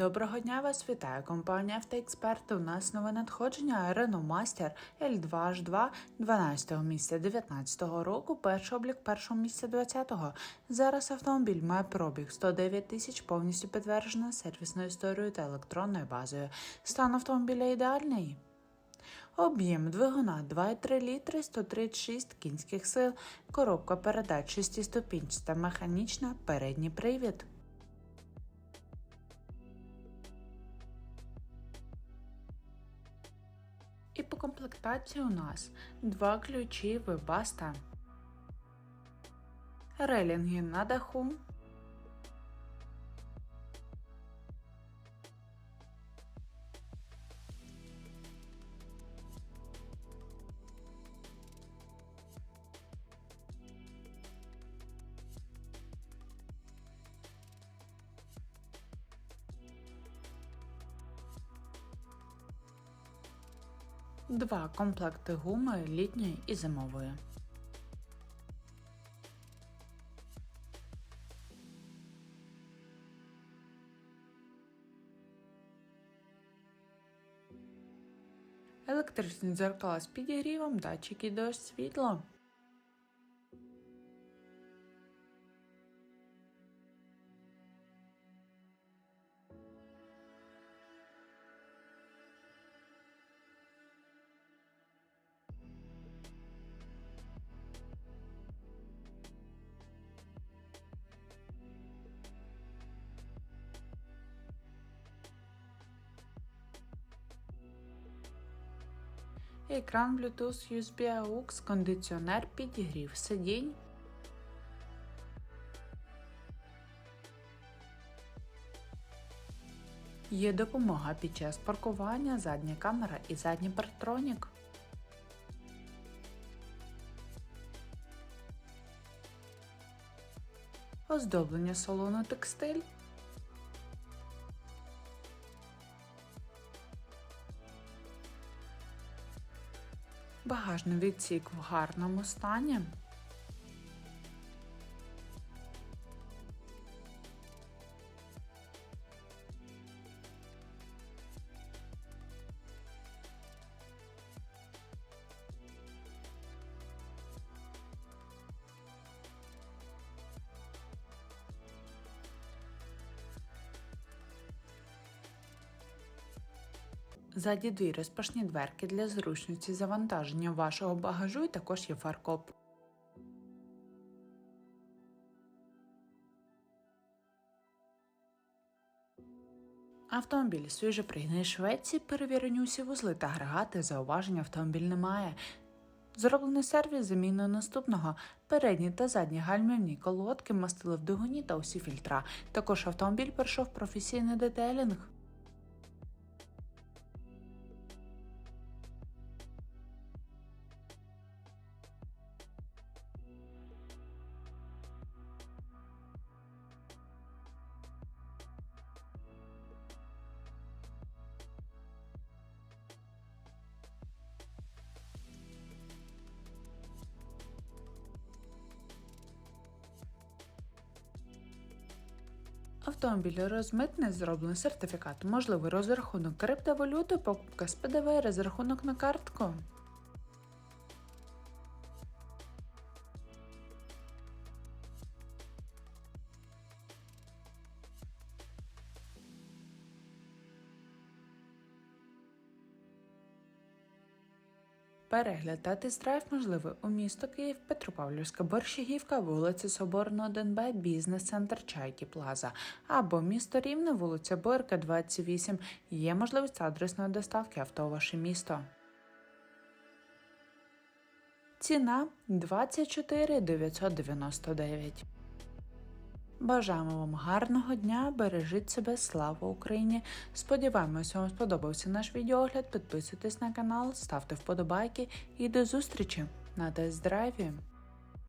Доброго дня вас вітає компанія «Автоексперт». У нас нове надходження Renault Master L2H2 12 місця 19 року, перший облік першого місця 20-го. Зараз автомобіль має пробіг 109 тисяч, повністю підтверджена сервісною історією та електронною базою. Стан автомобіля ідеальний. Об'єм двигуна 2,3 літри, 136 кінських сил, коробка передач 6-ступінчата механічна, передній привід. Комплектації у нас. Два ключі вебаста, релінги на даху, два комплекти гуми літньої і зимової. Електричні дзеркала з підігрівом, датчики дощ світло. Екран Bluetooth USB AUX, кондиціонер, підігрів сидінь. Є допомога під час паркування, задня камера і задній партронік. Оздоблення салону текстиль. Багажний відсік в гарному стані. Ззаді дві розпашні дверки для зручності завантаження вашого багажу і також є фаркоп. Автомобіль свіже пригнаний Швеції, перевірені усі вузли та агрегати, зауважень автомобіль немає. Зроблений сервіс заміною наступного. Передні та задні гальмівні колодки мастили в двигуні та усі фільтра. Також автомобіль пройшов професійний детейлінг. Автомобіль розмитний зроблений сертифікат, можливий розрахунок криптовалюти, покупка з ПДВ, розрахунок на картку. Перегляд та тест-драйв можливий у місто Київ, Петропавлівська, Борщагівка, вулиця Соборна, 1Б, бізнес-центр Чайки Плаза або місто Рівне, вулиця Борка, 28. Є можливість адресної доставки авто у ваше місто. Ціна 24 999. Бажаємо вам гарного дня, бережіть себе, слава Україні! Сподіваємося, вам сподобався наш відеогляд. Підписуйтесь на канал, ставте вподобайки і до зустрічі на тест-драйві!